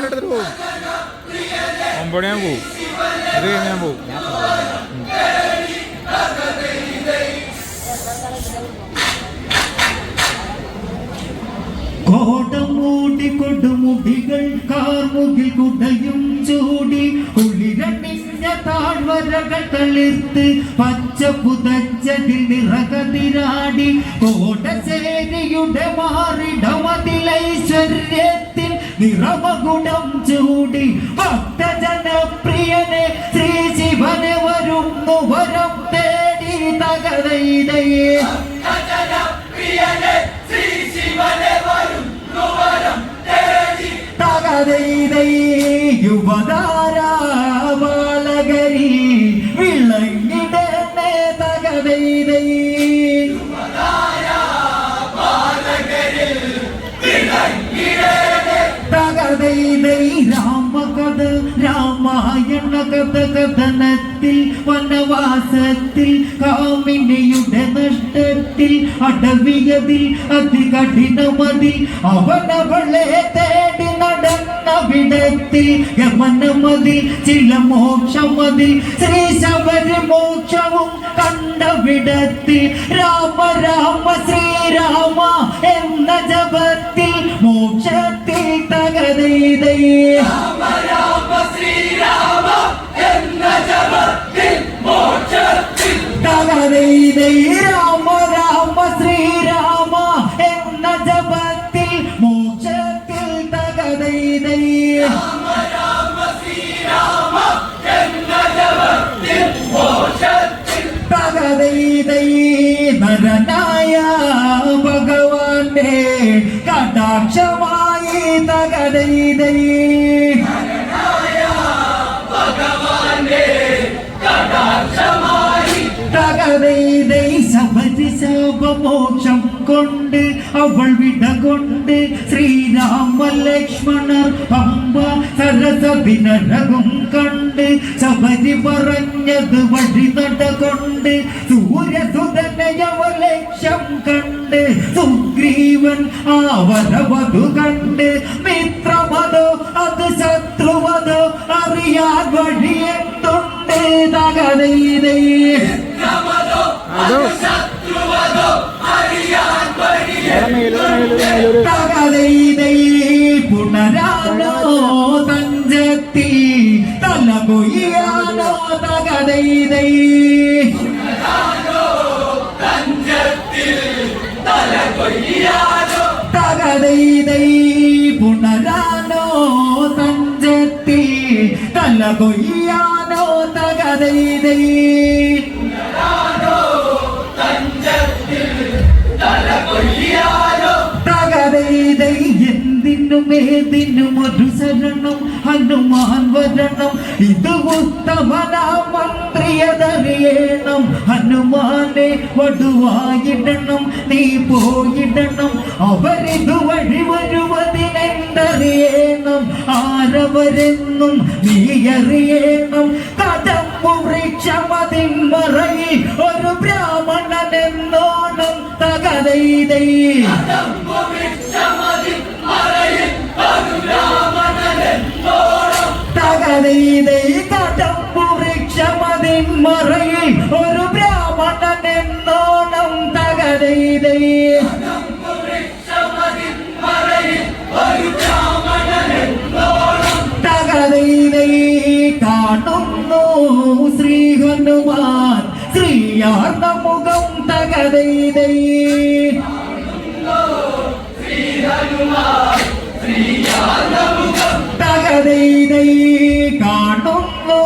പാട്ട് എടുത്തിട്ട് പോകും. ഒമ്പത് ഞാൻ പോകും. അത് കഴിഞ്ഞ് ഞാൻ പോവും കോടം മൂടി കൊടുമുടികൾ കാർമുകിൽ കുടയും ചൂടി. കുളിരണിഞ്ഞ താഴ്വരകൾ തളിർത്ത് പച്ച പുതച്ചതിൽ നിറകതിരാടി കോടശ്ശേരിയുടെ മാറിടമതിലൈശ്വര്യത്തിൽ നിറമകുടം ചൂടി ഭക്തജനപ്രിയനെ ശ്രീ ശിവനെ വരുന്നു വരം തേടി തകതൈതയേ തകതൈതൈ യുവതാരാ തകതൈതൈ രാമകഥ രാമായണ കഥ കഥനത്തിൽ വനവാസത്തിൽ കാമിനിയുടെ നഷ്ടത്തിൽ അടവിയതിൽ അതികഠിനമതിൽ അവനവളെ തേടി നടന്ന വിടത്തിൽ യമനമതിൽ ചില മോക്ഷമതിൽ ശ്രീ ശബരി മോക്ഷവും കണ്ട വിടത്തിൽ രാമ രാമ ശ്രീരാമ എന്ന ജപത്തിൽ മോക്ഷത്തിൽ തകതൈതൈ തകതൈതൈ രാമ രാമ ശ്രീരാമ എന്ന ജപത്തിൽ മോക്ഷത്തിൽ തകതൈതൈ തകതൈതൈ നരനായ ഭഗവാന്റെ കടാക്ഷം ശാപമോക്ഷം കൊണ്ട് അവൾ വിട കൊണ്ട് ശ്രീരാമ ലക്ഷ്മണർ പമ്പ സരസവിനരകും കണ്ട് ശബരി പറഞ്ഞത് വഴി ലക്ഷ്യം കണ്ട് സുഗ്രീവൻ ആവരവധു കണ്ട് മിത്രമതോ അത് ശത്രുവതോ അറിയാൻ വഴിയെത്തുണ്ട് മേലൂർ തകതൈതൈ പുണരാനോ തഞ്ചത്തി തല കൊയ്യാനോ തകതൈതൈ പുണരാനോ തഞ്ചത്തി തല കൊയ്യാനോ തകതൈതൈ എന്തിനും മധുസരണം ഹനുമാൻ വരണം ഇത് ഉത്തമന മന്ത്രിയതറിയണം. ഹനുമാനെ വടുവായിടണം നീ പോയിടണം. അവരിത് വഴി വരുവതിനെന്തറിയണം? ആരവരെന്നും നീ അറിയണം കടമ്പു വൃക്ഷമതിൻ മറയിൽ ഒരു ബ്രാഹ്മണൻ എന്നോണം തകതൈതൈ തകതൈതൈ മറയിൽ ഒരു ശ്രീ ഹനുമാൻ മുഖം തകതൈതൈ. തകതൈതൈ കാണുന്നു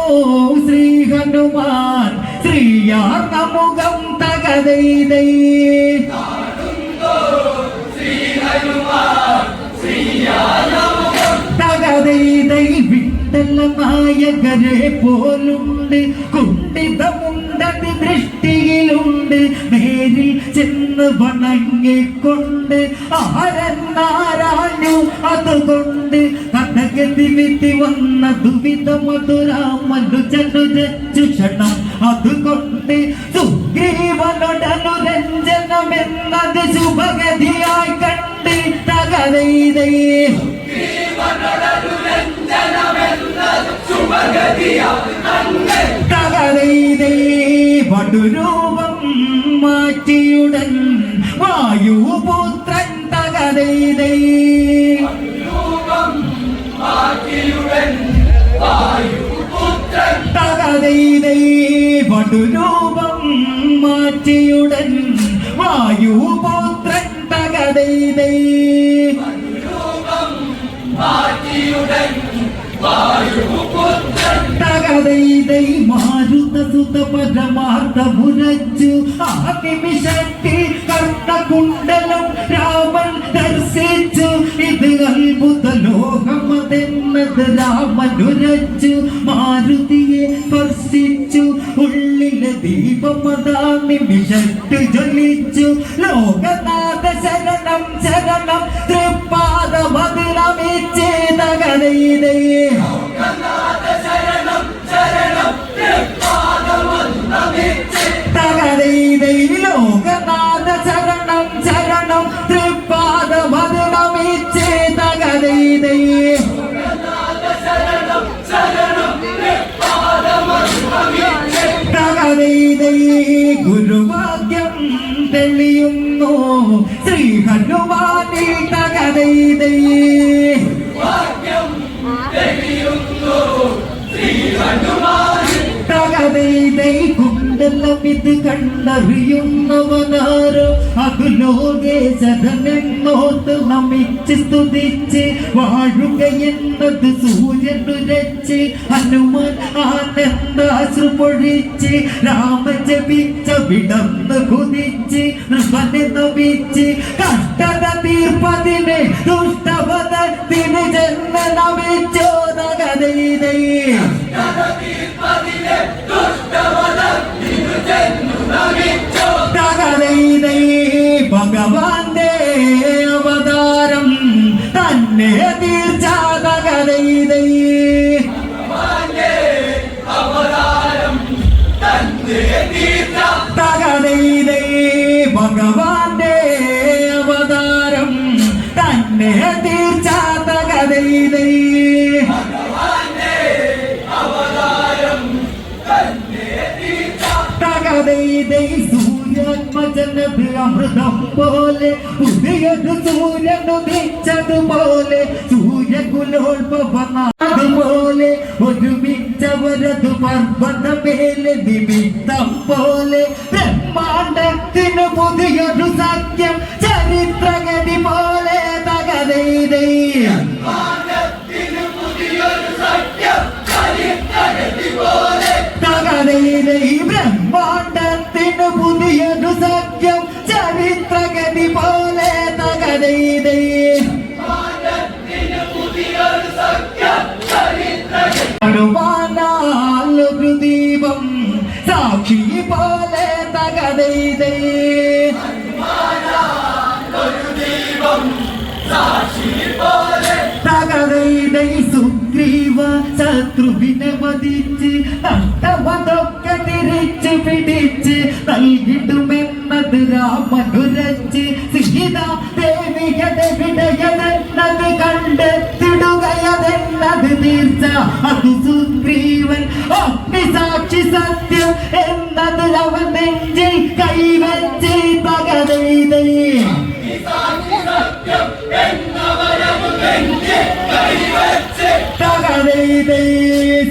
ശ്രീ ഹനുമാൻ ശ്രീയാർന്ന മുഖം തകതൈതൈ തകതൈതൈ വിട്ടല നായകരെ പോലുണ്ട് കുണ്ടിതമുണ്ടതി ഉണ്ട് നേരിൽ ചെന്ന് വണങ്ങിക്കൊണ്ട് ആരെന്നാരാഞ്ഞു അതുകൊണ്ട് കടകതി വിധി വന്ന ദുവിധ ജു ക്ഷണം. അതുകൊണ്ട് സുഗ്രീവനുടനുരഞ്ജനമെന്നത് ശുഭഗതിയായി കണ്ട് തകരൈതേ തകരൈതേ വടുരൂ അഭിയുപുത്രൻ തകതൈതൈ തകതൈതൈ വടുരൂപം മാറ്റിയുടൻ വായുപുത്രൻ തകതൈതൈ മാറ്റിയുടൻ വായുപുത്രൻ തകതൈതൈ മഹാ സുത പരമാർത്ഥ മുരച്ചു ആ നിമിഷത്തിൽ കർണകുണ്ടലം രാമൻ ദർശിച്ചു. ഇത് അത്ഭുത ലോകമതെന്നത് രാമനുരച്ചു. മാരുതിയെ സ്പർശിച്ചു. ഉള്ളിലെ ദീപമതാ നിമിഷത്ത് ജ്വലിച്ചു. ലോകനാഥ ഇത് കണ്ടറിയുന്നവനാരോ? അതു ലോകേശരനെന്നോത്ത് നമിച്ച് സ്തുതിച്ച് വാഴുകയെന്നത് സൂര്യനുരച്ച് ഹനുമാൻ ആനന്ദാശ്രു പൊഴിച്ച് രാമ ജപിച്ച വിടന്ന് കുതിച്ച് നൃപനെ നമിച്ച്. കഷ്ടത തീർപ്പതിനെ ദുഷ്ടപദത്തിന് ജന്മ നമിച്ചോ തകതൈതൈ തകതൈതൈ ഭഗവാന്റെ അവതാരം തന്നെ തീർച്ച തകതൈതൈ സൂര്യാത്മജനത് അമൃതം പോലെ പുതിയത് സൂര്യൻ ഉദിച്ചതുപോലെ സൂര്യകുലോത്ഭവനാതുപോലെ ഒരുമിച്ചവരതു പർവതമേലെ നിമിത്തം പോലെ ബ്രഹ്മാണ്ടത്തിന് പുതിയൊരു സഖ്യം ശത്രുവിനെ വധിച്ച് നഷ്ടമതൊക്കെ തിരിച്ച് പിടിച്ച് നൽകിടുമെന്നത് രാമനുരച്ച് സിഷിത ദേവികടെ വിടയതെന്നത് കണ്ടെത്തിടുകയതെന്നത് തീർച്ച. അത് സുഗ്രീവൻ അഗ്നിസാക്ഷി സത്യം എന്നത് അവൻ നെഞ്ചിൽ കൈവച്ച് തകതൈതൈ തകതൈതൈ സുഗ്രീവാമിൻ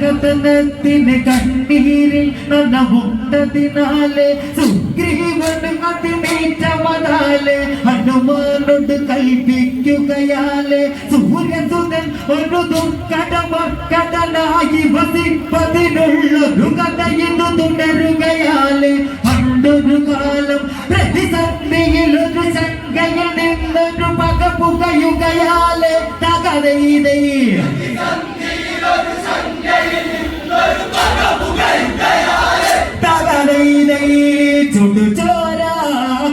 കഥകഥനത്തിന് കണ്ണീരിൽ നനവുണ്ടതിനാലെ സുഗ്രീവന് അതിനേറ്റ മതാലെ ഹനുമാനോട് കൽപ്പിക്കുകയാലെ സൂര്യസുതൻ ഒരു ദുർഘടമ കടലായി വസിപ്പതിനുള്ളൊരു കഥയിന്നു തുടരുകയാലെ പണ്ടൊരു കാലം പ്രതിസന്ധിയിൽ ഒരു ശങ്കയിൽ നിന്നൊരു പക പുകയുകയാലെ ചുടുചോര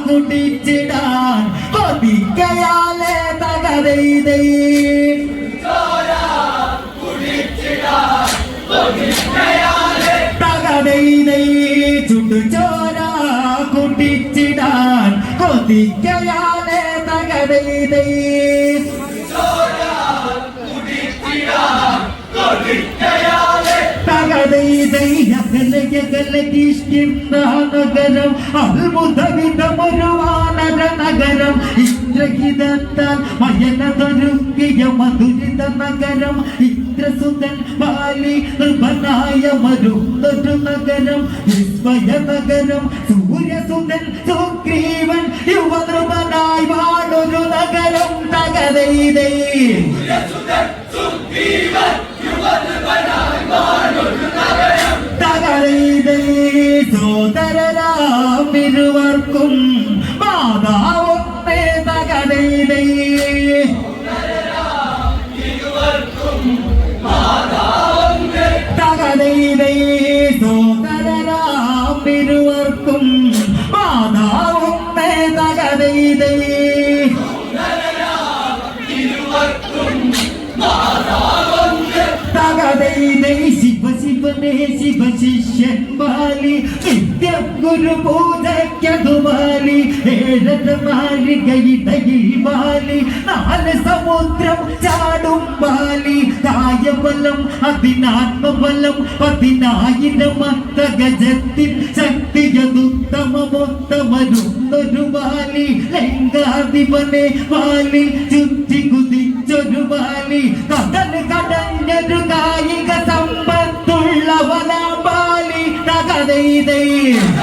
കുടിച്ചിടാൻ കൊതിക്കയാലെ തകതൈതൈ തകതൈതൈ ചുടുചോര കുടിക്കയാലെ തകതൈതൈ തകതൈതൈ അകലയകല കിഷ്കിന്ദ നഗരം അത്ഭുതവിധമൊരു വാനര നഗരം ഇന്ദ്രഹിതത്താൽ മയനതൊരുക്കിയ മധുരിത നഗരം ഇന്ദ്രസുതൻ ബാലി നൃപനായ മരുന്നൊരു നഗരം വിസ്മയ നഗരം സൂര്യസുതൻ സുഗ്രീവൻ യുവനൃപനായി വാണൊരു നഗരം തകരയിതേ ശിഷ്യൻ ബാലി നിത്യം ഗുരു പൂജയ്ക്കതുമാലി ഏഴര മാലികയിടയിൽ ബാലി നാല് സമുദ്രം ചാടും ബാലി കായബലം അതിനാത്മബലം പതിനായിരം അത്തഗജത്തിൻ ശക്തിയതുത്തമമൊത്തമരുന്നൊരു ബാലി ലങ്കാധിപനെ ബാലി ചുറ്റി കുതിച്ചൊരു ബാലി കടൽ കടഞ്ഞൊരു കായിക തകതൈതൈ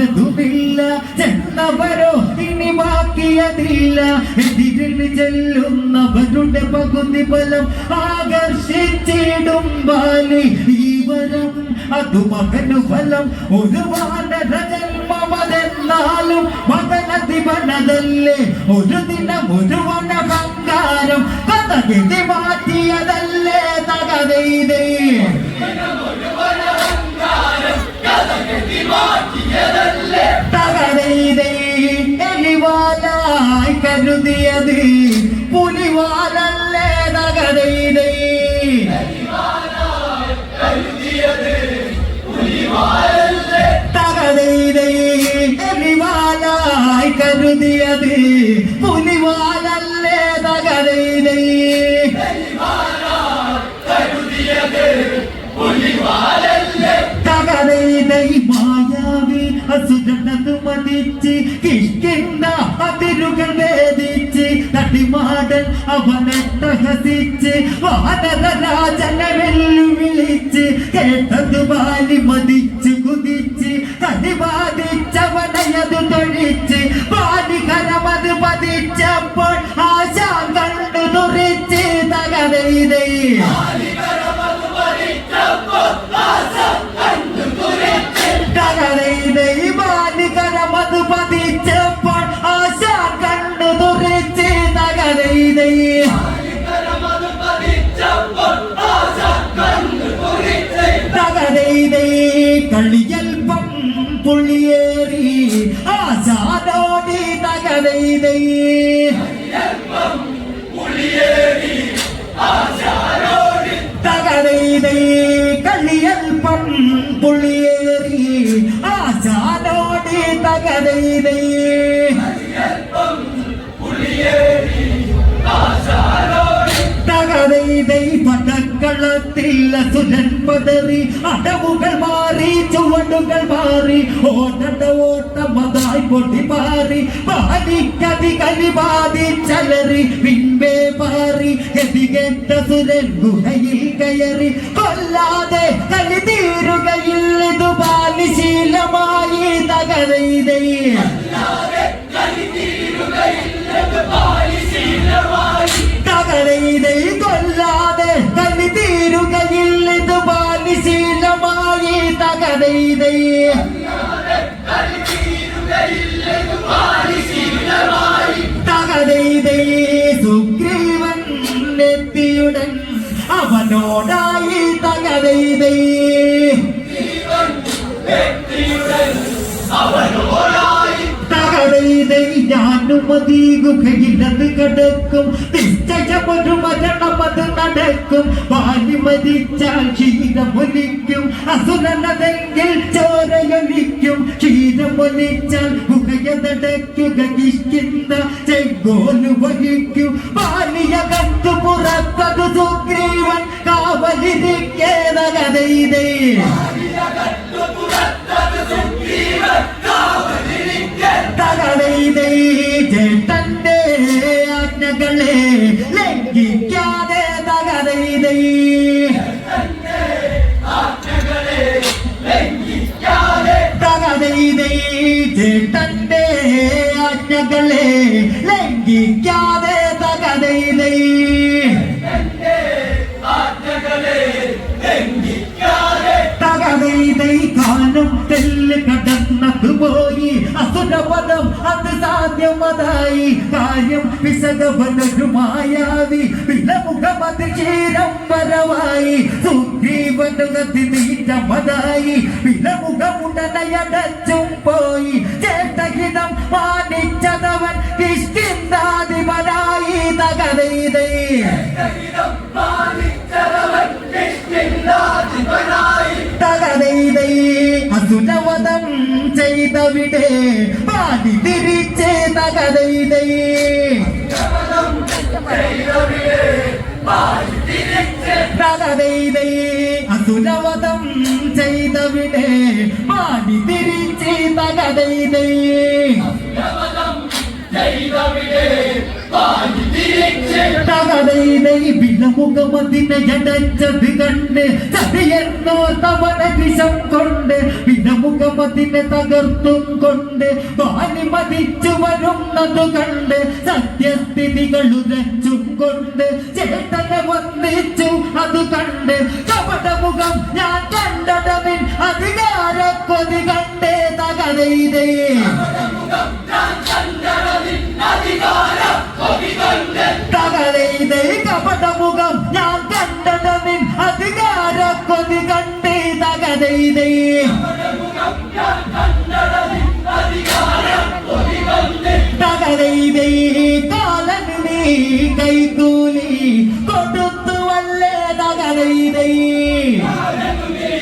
ആരതുമില്ല ചെന്നവരോ ഇനി ബാക്കിയതില്ല. എതിരിന് ചെല്ലുന്നവരുടെ പകുതി ബലം ആകർഷിച്ചിടും ബാലി. ഈ വരം അതു മകനു ഫലം. ഒരു വാനര ജന്മമതെന്നാലും മകനതിവനതല്ലേ ഒരു ദിനം ഒരു വന ബംഗാരം കഥകിതി മാറ്റിയതല്ലേ തകതൈതേ തകതൈതൈ എലിവാലായി കരുതിയത് പുലിവാലല്ലേ തകതൈതൈ തകതൈതൈ എലിവാലായി കരുതിയത് പുലിവാലല്ലേ അസുരനത് മതിച്ച് കിഷ്കിണ്ട അതിരുകൾ വേദിച്ച് നടിമാടൻ അവനെ പ്രഹസിച്ച് വാനരരാജനെ വെല്ലുവിളിച്ച് കേട്ടത് ബാലി മതിച്ച് കുതിച്ച് കടിബാധിച്ചവനയത് തൊഴിച്ച് ബാലികരമത് പതിച്ചപ്പോൾ ആശാ കണ്ടു തുറിച്ച് തകതൈതൈ തകതൈതൈ ബാലികരമത് പതിച്ചപ്പോൾ അസുരൻ പതറി അടവുകൾ മാറി ചുവടുകൾ മാറി ഓടണ്ട ഓട്ടമതായി പൊടി മാറി പാലിക്കതി കലി ബാധിച്ചലറി പിൻപേ പാറി ഗതികെട്ട സുരൻ ഗുഹയിൽ കയറി കൊല്ലാതെ കലി തീരുകയിൽ ഇത് ബാലിശീലമായി തകതൈതൈ കൊല്ലാതെ കലി തീരുകയിൽ ഇത് ബാലിശീലമായി തക തകതൈതൈ തകതൈതൈ സുഗ്രീവൻ എത്തിയുടൻ അവനോടായി തകതൈതൈ തകതൈതൈ ഞാനും അതീകുകയില്ലത് കിടക്കും. നിശ്ചയമൊരു മരണം അത് നടക്കും പാലി മരിച്ചാൽ ക്ഷീരമൊലിക്കും അസുരനതെങ്കിൽ ചോരയൊലിക്കും ക്ഷീരമൊലിച്ചാൽ ഗുഹയ നടക്കുക കിഷ്കിന്ത ചെങ്കോൽ വഹിക്കും. പാലിയകത്തു പുറത്തത് സുഗ്രീവൻ കാവലിരിക്കേതകതൈതേ തകതൈതൈ ചേട്ടന്റെ പോയി അസുരപദം അത് സാധ്യമതായി. കാര്യം പിശകവനൊരു മായാവി വിലമുഖമത് ക്ഷീരം വരവായി സുഗ്രീവനുഗതി നീറ്റമതായി. വിലമുഖമുടനയടച്ചും പോയി തകതൈതൈ അസുരവധം ചെയ്തവിടെ പാടി തിരിച്ചേ തകതൈതൈ തകതൈതൈ അസുരവധം ചെയ്തവിടെ പാടി തിരിച്ചേ തകതൈതൈ തകതൈതൈ വിലമുഖമതിനെ ജടച്ചത് കണ്ട് ചതിയെന്നോർത്തവന വിഷം കൊണ്ട് വിലമുഖമതിനെ തകർത്തും കൊണ്ട് വാനി മതിച്ചു വരുന്നത് കണ്ട് സത്യസ്ഥിതികൾ ഉരച്ചും കൊണ്ട് ചേട്ടനെ വന്നിച്ചു അത് കണ്ട് കപടമുഖം ഞാൻ കണ്ടടവിൻ അധികാര കൊതി കണ്ടേ തകതൈതേ തകരയിലെ കപടമുഖം ഞാൻ കണ്ടടവിൻ അധികാര കൊതി കണ്ടേ തകരയിലെ തകരയിലെ കാലന് നീ കൈകൂലി കൊടുത്തുവല്ലേ തകരയിലെ തകരയിലെ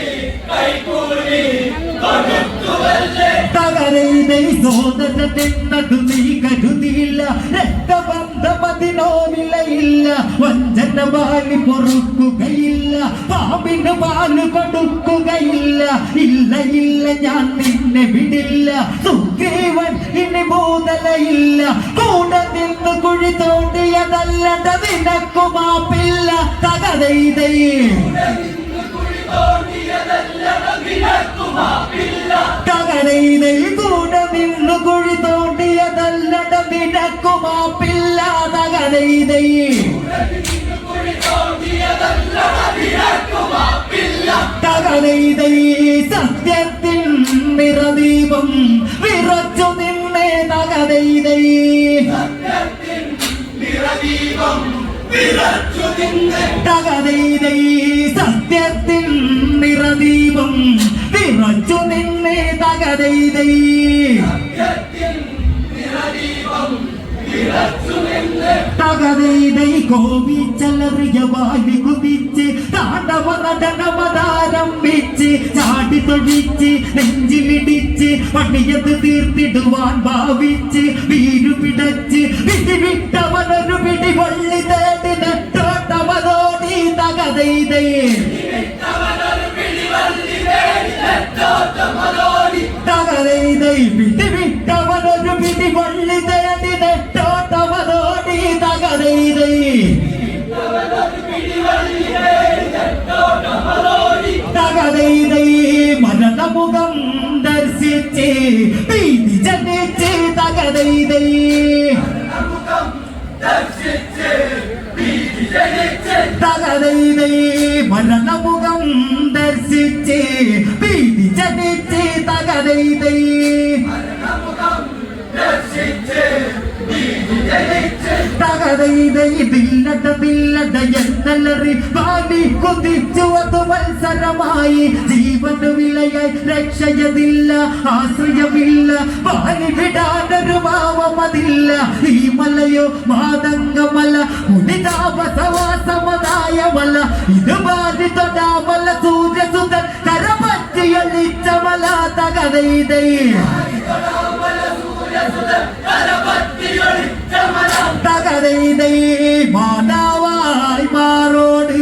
സോദര നിന്നതു നീ കരുതിയില്ല. രക്തബന്ധമതിനോ വിലയില്ല വഞ്ചന പാൽ പൊറുക്കുകയില്ല. പാമ്പിന് പാൽ കൊടുക്കുകയില്ല. ഇല്ല ഇല്ല ഞാൻ നിന്നെ വിടില്ല. സുഗ്രീവൻ ഇനി ഭൂതലയില്ല. കൂടെ നിന്ന് കുഴി തോണ്ടിയതല്ലട നിനക്കു മാപ്പില്ല. തകതൈതൈ തകരയിലെ കൂടെ നിന്ന് കുഴി തോണ്ടിയതല്ലട നിനക്കു മാപ്പില്ല തകരയിലെ തകരയിലെ സത്യത്തിൽ നിറദീപം വിറച്ചു നിന്നേ. തകരയിലെ തകരയിലെ സത്യത്തിൽ നിറദീപം. വിറച്ചു നിന്നേ തകതൈതൈ തകരയിലെ കോപിച്ചലറിയ വാലി കുതിച്ച് താണ്ടവ നടനമതാരംഭിച്ച് ചാടി തൊഴിച്ച് നെഞ്ചിലിടിച്ച് പണിയത് തീർത്തിടുവാൻ ഭാവിച്ച് വീരു പിടച്ച് വിധി വിട്ടവനൊരു പിടി വള്ളി തേടി തകതൈതൈ വിധി വിട്ടവനൊരു പിടി വള്ളി തേടി നെട്ടോട്ടവനോടി തകതൈതൈ തകതൈതൈ മരണമുഖം ദർശിച്ച് ഭീതി ജനിച്ച് തകതൈതൈ തകതൈതൈ മരണമുഖം ദർശിച്ച് ദർശിച്ച് ഭീതി ജനിച്ച് തകരൈതൈ മരണമുഖം ബില്ലട മത്സരമായി ജീവന് വിളയായി രക്ഷയതില്ല ആശ്രയമില്ല പാലി വിടാനൊരു ഭാവമതില്ല. ഈ മലയോ മാതംഗമല മുനിതാപസവാസമതായ മല ഇത് ബാധി തൊടാമല സൂര്യസുതൻ കരപറ്റിയൊളിച്ച മല തകരൈതൈ തകരൈതൈ മാതാവായി മാറോട്.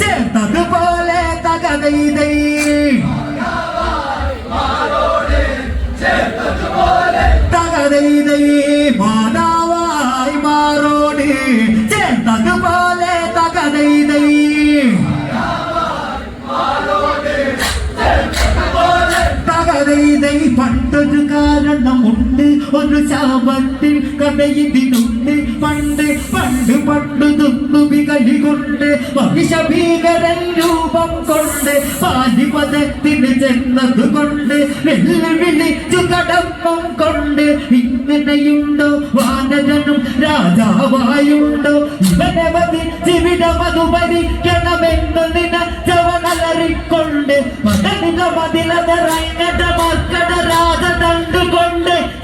ചേർത്തതുപോലെ തകതൈതൈ തകതൈതൈ. മാതാവായി മാറോട്. ചേർത്തതുപോലെ തകതൈതൈ. തകതൈതൈ പണ്ടൊരു കാരണമുണ്ട് ഒരു ശാപത്തിൽ കഥയിതിനുണ്ട് പണ്ട് പണ്ട് പണ്ട് ദുന്ദുബി കൊണ്ട് ഭീകരൻ രൂപം കൊണ്ട് പാലിപദത്തിന് ചെന്നത് കൊണ്ട് വെല്ലുവിളിച്ചു കടമ്പം കൊണ്ട് ഇങ്ങനെയുണ്ടോ? വാനരനും രാജാവായുണ്ടോ? ഇവനെ വധിച്ചിവിട മധു ഭരിക്കണമെന്ന് നിനച്ചവനലറിക്കൊണ്ട് മതിലതറങ്ങട മക്കട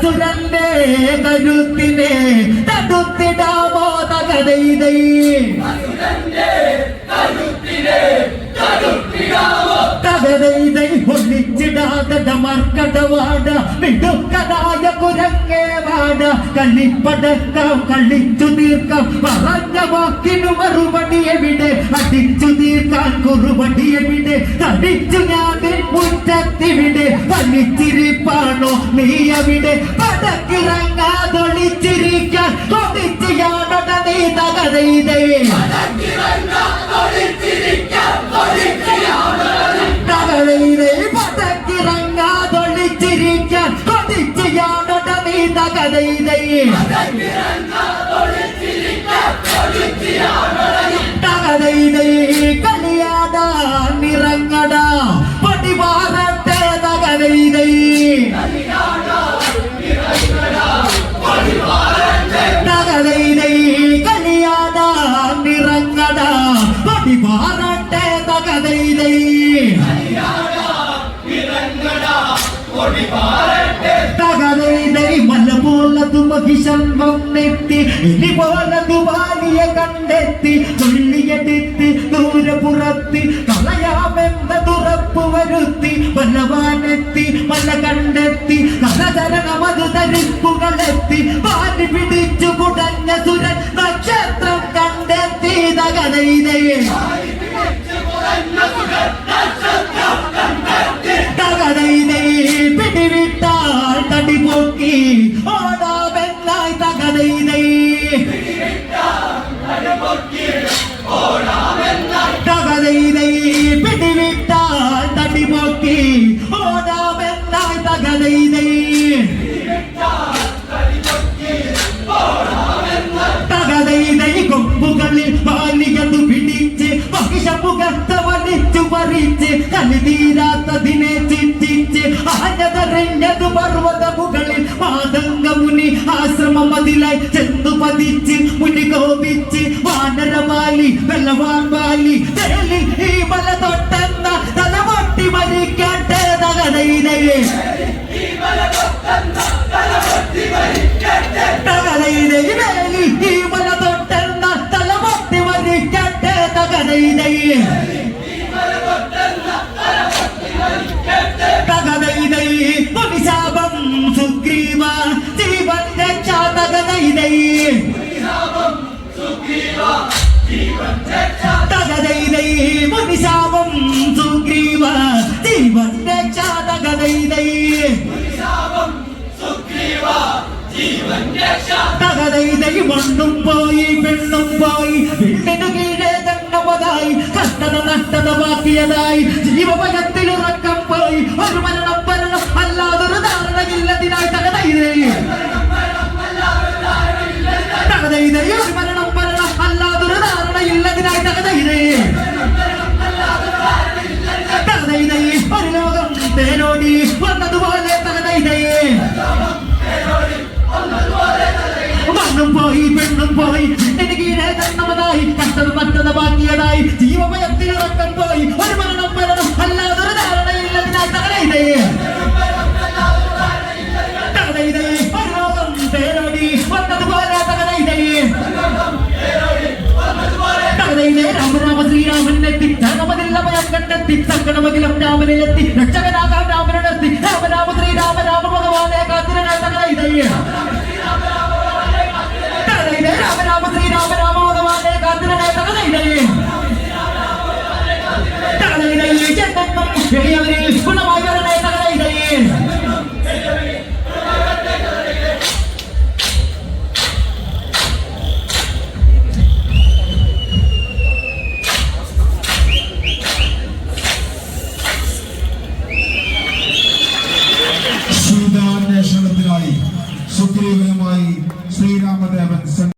അസുരന്റെ കരുത്തിനെ തടുത്തിടാമോ തകരൈതൈ തകരൈതൈ ഒന്നിച്ചിടാതെ മർക്കടവാട മിടുക്കനായ കുരങ്ങേവാട കളിപ്പടക്കാം കളിച്ചു തീർക്കാം പറഞ്ഞ വാക്കിനു മറുപടി എവിടെ? അടിച്ചു തീർക്കാൻ കുറുപടി എവിടെ? തടിച്ചു ഞാൻ മുറ്റത്തിവിടെ. പണിച്ചിരിപ്പാണോ നീ അവിടെ? പടക്കിറങ്ങാതൊളിച്ചിരിക്കാൻ കൊതിച്ചിയാണോട നീ തകരൈതേ നീ തകരയിലെ തകരയിലെ കളിയാടാൻ നിറങ്ങട പടിവാറട്ടെ തകരയിലെ തകരയിലെ കളിയാടാൻ നിറങ്ങട പടിവാറട്ടെ തകരയിലെ തകരയിലെ മല പോലതു മഹിഷംഭം നെത്തി. എലി പോലതു ബാലിയെ കണ്ടെത്തി തുള്ളിയെടുത്ത് ദൂരപുറത്ത് കളയാമെന്നതുറപ്പ് വരുത്തി. വല്ലവാനെത്തി മല കണ്ടെത്തി കഥചരണമത് ധരിപ്പുകളെത്തി പാൽ പിടിച്ചു കുടഞ്ഞ സുരൻ നക്ഷത്രം കണ്ടെത്തി. തകരയിലയെ തകരയിലെ പിടിവിട്ടാൽ തടി പൊക്കി ഓടാമെന്നായി തകരയിലെ തകരയിലെ പിടിവിട്ടാൽ തടി പൊക്കി ഓടാമെന്നായി തകരയിലെ തകരയിലെ കൊമ്പുകളിൽ ബാലികതു പിടിച്ച് മഹിഷമുഖത്ത് വലിച്ചു പറിച്ച് കലിതീരാത്തതിനെ ചിന്തിച്ച് ആഞ്ഞതറിഞ്ഞത് പർവത മുകളിൽ മാതംഗ മുനി ആശ്രമമതിലായി ചെന്നു പതിച്ച് മുനി കോപിച്ച് വാനരവാലി വെള്ളവാൻ വാലി തേലിൽ ഈ മല തൊട്ടെന്ന തലമൊട്ടി മരിക്കട്ടെ തകരയിലയെ തകരയിലെ വേലി ഈ മല തൊട്ടെന്ന തലമൊട്ടി മരിക്കട്ടെ തകരയിലയെ തകതൈതൈ തകതൈതൈ മുനിശാപം സുഗ്രീവ ജീവൻ രക്ഷ തകതൈതൈ തകതൈതൈ മണ്ണും പോയി പെണ്ണും പോയി പെണ്ണിനു കീഴേ തന്നതായി കഷ്ടത നഷ്ടത മാറ്റിയതായി ജീവഭയത്തിൽ ഉറക്കം പോയി ഒരു മരണം ഒരു മരണം മരണം അല്ലാതൊരു ധാരണയില്ലതിനായി തകതൈതൈ തകതൈതൈ ഒരു ലോകം തേനോടി വന്നതുപോലെ തകതൈതൈ മണ്ണും പോയി പെണ്ണും പോയി പെണ്ണിന് കീഴെ തന്നമതായി കഷ്ടത നഷ്ടത ബാക്കിയതായി ജീവഭയത്തിൽ ഉറക്കം പോയി. ഒരു മരണം മരണം അല്ലാതൊരു ധാരണയില്ലതിനായി തകരയിതേ തകരയിതേ രാമനിലെത്തി രക്ഷകനാകാം രാമനിലെത്തി രാമനാമശ്രീ രാമ രാമ ഭഗവാനെ കാത്തിരനായ സകല ഇതയ്യ രാമനാമശ്രീ രാമ രാമ ഭഗവാനെ കാത്തിരനായ സകല ഇതയ്യ ചെന്നെന്നും എളിയവരെ